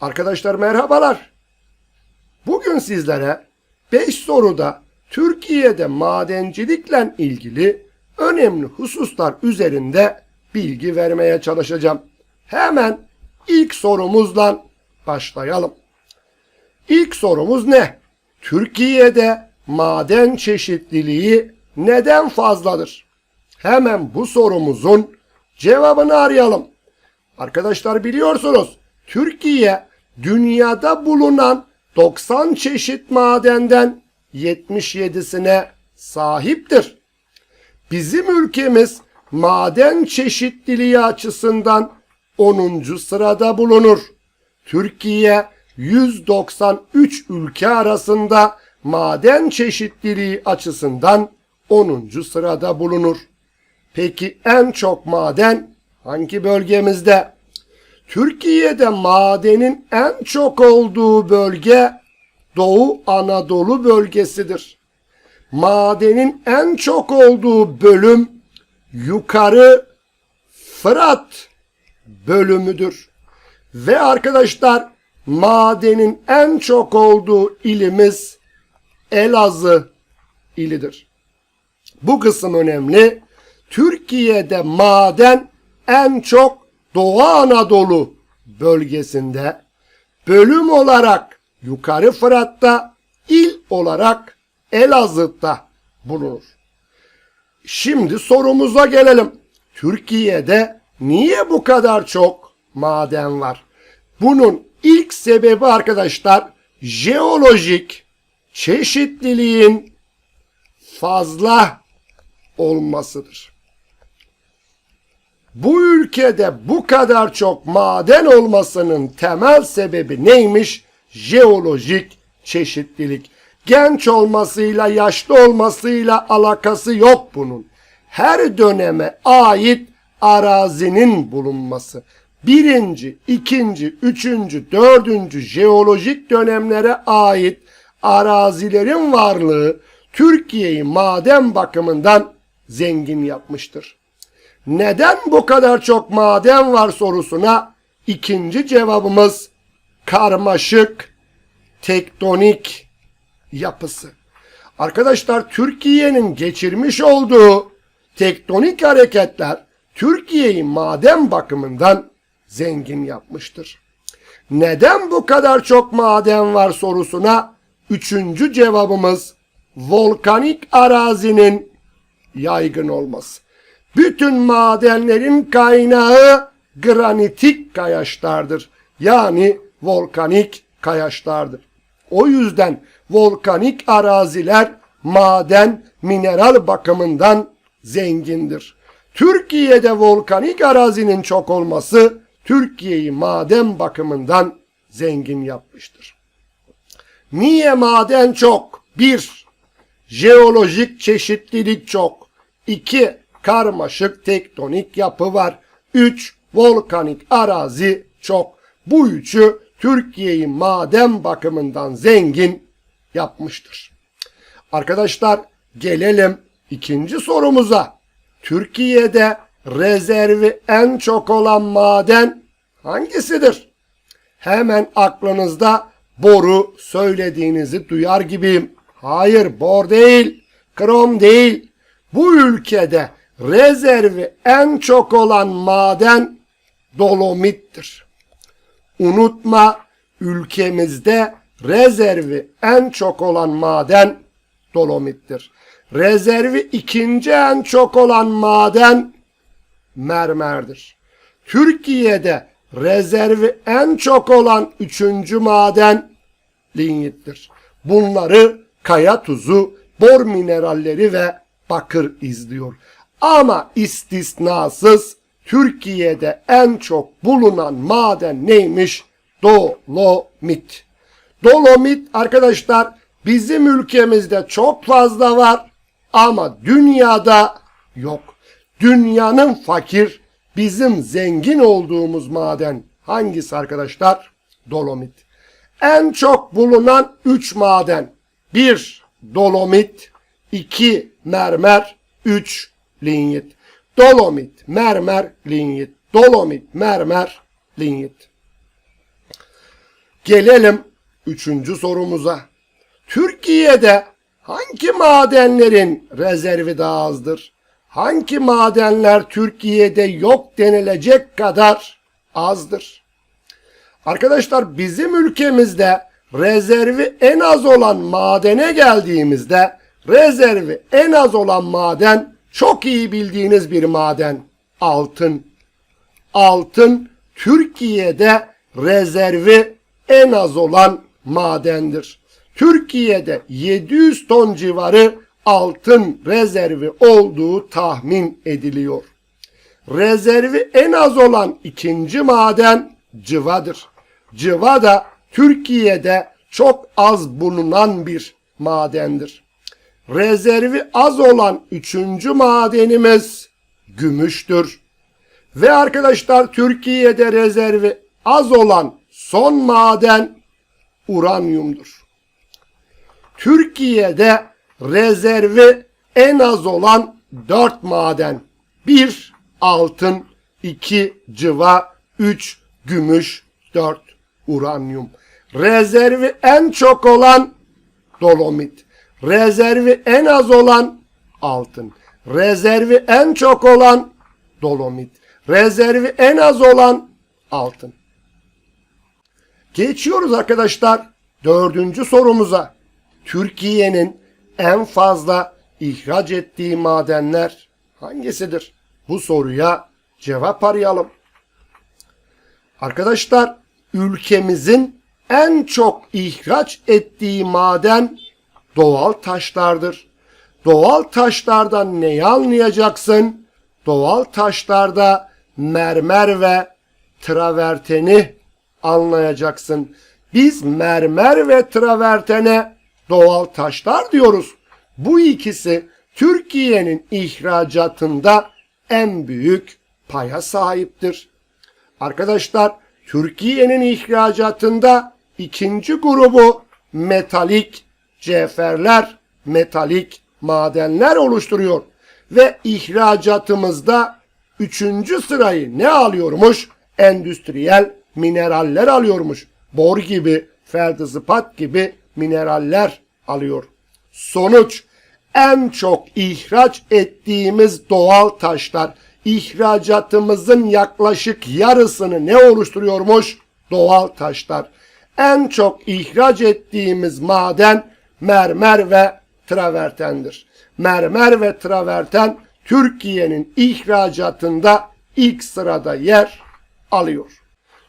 Arkadaşlar merhabalar. Bugün sizlere 5 soruda Türkiye'de madencilikle ilgili önemli hususlar üzerinde bilgi vermeye çalışacağım. Hemen ilk sorumuzla başlayalım. İlk sorumuz ne? Türkiye'de maden çeşitliliği neden fazladır? Hemen bu sorumuzun cevabını arayalım. Arkadaşlar biliyorsunuz Türkiye dünyada bulunan 90 çeşit madenden 77'sine sahiptir. Bizim ülkemiz maden çeşitliliği açısından 10. sırada bulunur. Türkiye 193 ülke arasında maden çeşitliliği açısından 10. sırada bulunur. Peki en çok maden hangi bölgemizde? Türkiye'de madenin en çok olduğu bölge Doğu Anadolu bölgesidir. Madenin en çok olduğu bölüm yukarı Fırat bölümüdür. Ve arkadaşlar madenin en çok olduğu ilimiz Elazığ ilidir. Bu kısım önemli. Türkiye'de maden en çok Doğu Anadolu bölgesinde, bölüm olarak Yukarı Fırat'ta, il olarak Elazığ'da bulunur. Şimdi sorumuza gelelim. Türkiye'de niye bu kadar çok maden var? Bunun ilk sebebi arkadaşlar jeolojik çeşitliliğin fazla olmasıdır. Bu ülkede bu kadar çok maden olmasının temel sebebi neymiş? Jeolojik çeşitlilik. Genç olmasıyla, yaşlı olmasıyla alakası yok bunun. Her döneme ait arazinin bulunması. Birinci, ikinci, üçüncü, dördüncü jeolojik dönemlere ait arazilerin varlığı Türkiye'yi maden bakımından zengin yapmıştır. Neden bu kadar çok maden var sorusuna ikinci cevabımız karmaşık tektonik yapısı. Arkadaşlar Türkiye'nin geçirmiş olduğu tektonik hareketler Türkiye'yi maden bakımından zengin yapmıştır. Neden bu kadar çok maden var sorusuna üçüncü cevabımız volkanik arazinin yaygın olması. Bütün madenlerin kaynağı granitik kayaçlardır. Yani volkanik kayaçlardır. O yüzden volkanik araziler maden, mineral bakımından zengindir. Türkiye'de volkanik arazinin çok olması Türkiye'yi maden bakımından zengin yapmıştır. Niye maden çok? 1. Jeolojik çeşitlilik çok. 2. Karmaşık tektonik yapı var. 3. Volkanik arazi çok. Bu üçü Türkiye'yi maden bakımından zengin yapmıştır. Arkadaşlar gelelim ikinci sorumuza. Türkiye'de rezervi en çok olan maden hangisidir? Hemen aklınızda boru söylediğinizi duyar gibiyim. Hayır bor değil, krom değil. Bu ülkede rezervi en çok olan maden dolomittir. Unutma ülkemizde rezervi en çok olan maden dolomittir. Rezervi ikinci en çok olan maden mermerdir. Türkiye'de rezervi en çok olan üçüncü maden linyittir. Bunları kaya tuzu, bor mineralleri ve bakır izliyor. Ama istisnasız Türkiye'de en çok bulunan maden neymiş? Dolomit. Dolomit arkadaşlar bizim ülkemizde çok fazla var ama dünyada yok. Dünyanın fakir, bizim zengin olduğumuz maden hangisi arkadaşlar? Dolomit. En çok bulunan 3 maden. 1. Dolomit 2. Mermer 3. Linyit. Dolomit, mermer, linyit. Dolomit, mermer, linyit. Gelelim üçüncü sorumuza. Türkiye'de hangi madenlerin rezervi daha azdır? Hangi madenler Türkiye'de yok denilecek kadar azdır? Arkadaşlar bizim ülkemizde rezervi en az olan madene geldiğimizde rezervi en az olan maden çok iyi bildiğiniz bir maden altın. Altın Türkiye'de rezervi en az olan madendir. Türkiye'de 700 ton civarı altın rezervi olduğu tahmin ediliyor. Rezervi en az olan ikinci maden cıvadır. Cıva da Türkiye'de çok az bulunan bir madendir. Rezervi az olan üçüncü madenimiz gümüştür. Ve arkadaşlar Türkiye'de rezervi az olan son maden uranyumdur. Türkiye'de rezervi en az olan 4 maden. 1 altın, 2 cıva, 3 gümüş, 4 uranyum. Rezervi en çok olan dolomit. Rezervi en az olan altın. Rezervi en çok olan dolomit. Rezervi en az olan altın. Geçiyoruz arkadaşlar dördüncü sorumuza. Türkiye'nin en fazla ihraç ettiği madenler hangisidir? Bu soruya cevap arayalım. Arkadaşlar ülkemizin en çok ihraç ettiği maden doğal taşlardır. Doğal taşlardan neyi anlayacaksın? Doğal taşlarda mermer ve traverteni anlayacaksın. Biz mermer ve travertene doğal taşlar diyoruz. Bu ikisi Türkiye'nin ihracatında en büyük paya sahiptir. Arkadaşlar Türkiye'nin ihracatında ikinci grubu metalik cevherler, metalik madenler oluşturuyor. Ve ihracatımızda üçüncü sırayı ne alıyormuş? Endüstriyel mineraller alıyormuş. Bor gibi, feldespat gibi mineraller alıyor. Sonuç en çok ihraç ettiğimiz doğal taşlar ihracatımızın yaklaşık yarısını ne oluşturuyormuş? Doğal taşlar. En çok ihraç ettiğimiz maden mermer ve travertendir. Mermer ve traverten Türkiye'nin ihracatında ilk sırada yer alıyor.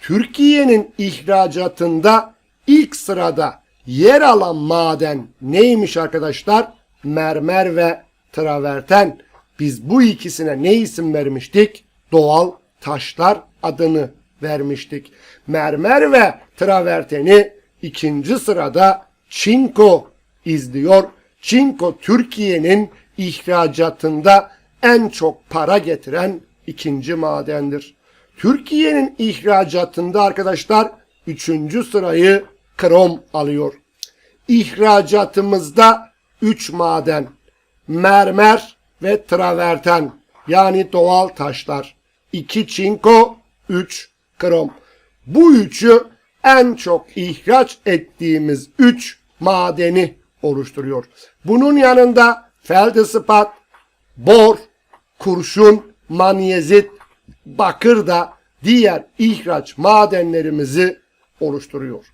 Türkiye'nin ihracatında ilk sırada yer alan maden neymiş arkadaşlar? Mermer ve traverten. Biz bu ikisine ne isim vermiştik? Doğal taşlar adını vermiştik. Mermer ve traverteni ikinci sırada çinko izliyor. Çinko Türkiye'nin ihracatında en çok para getiren ikinci madendir. Türkiye'nin ihracatında arkadaşlar üçüncü sırayı krom alıyor. İhracatımızda 3 maden, mermer ve traverten yani doğal taşlar. 2 çinko, 3 krom. Bu üçü en çok ihraç ettiğimiz 3 madeni oluşturuyor. Bunun yanında feldespat, bor, kurşun, manyezit, bakır da diğer ihraç madenlerimizi oluşturuyor.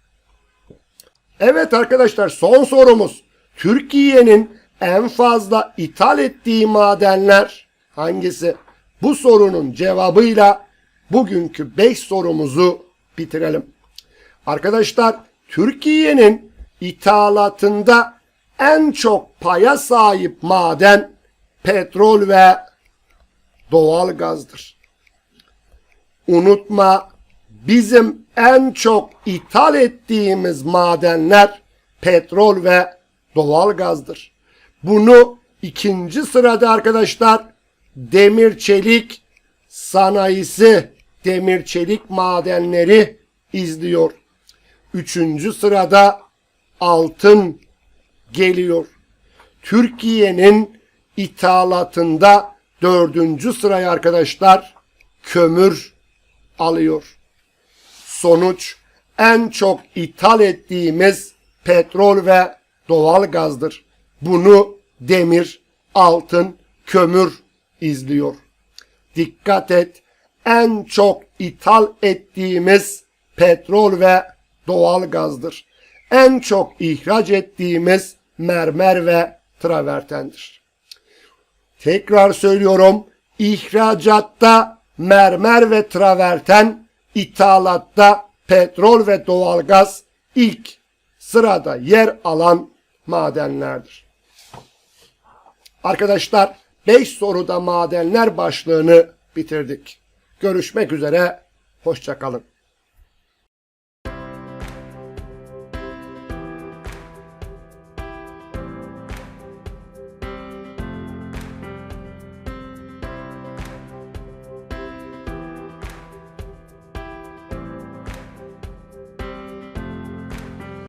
Evet arkadaşlar son sorumuz. Türkiye'nin en fazla ithal ettiği madenler hangisi? Bu sorunun cevabıyla bugünkü 5 sorumuzu bitirelim. Arkadaşlar Türkiye'nin ithalatında en çok paya sahip maden petrol ve doğal gazdır. Unutma bizim en çok ithal ettiğimiz madenler petrol ve doğal gazdır. Bunu ikinci sırada arkadaşlar demir çelik sanayisi, demir çelik madenleri izliyor. Üçüncü sırada altın geliyor. Türkiye'nin ithalatında dördüncü sırayı arkadaşlar kömür alıyor. Sonuç en çok ithal ettiğimiz petrol ve doğal gazdır. Bunu demir, altın, kömür izliyor. Dikkat et. En çok ithal ettiğimiz petrol ve doğal gazdır. En çok ihraç ettiğimiz mermer ve travertendir. Tekrar söylüyorum. ihracatta mermer ve traverten, ithalatta petrol ve doğalgaz ilk sırada yer alan madenlerdir. Arkadaşlar 5 soruda madenler başlığını bitirdik. Görüşmek üzere. Hoşçakalın.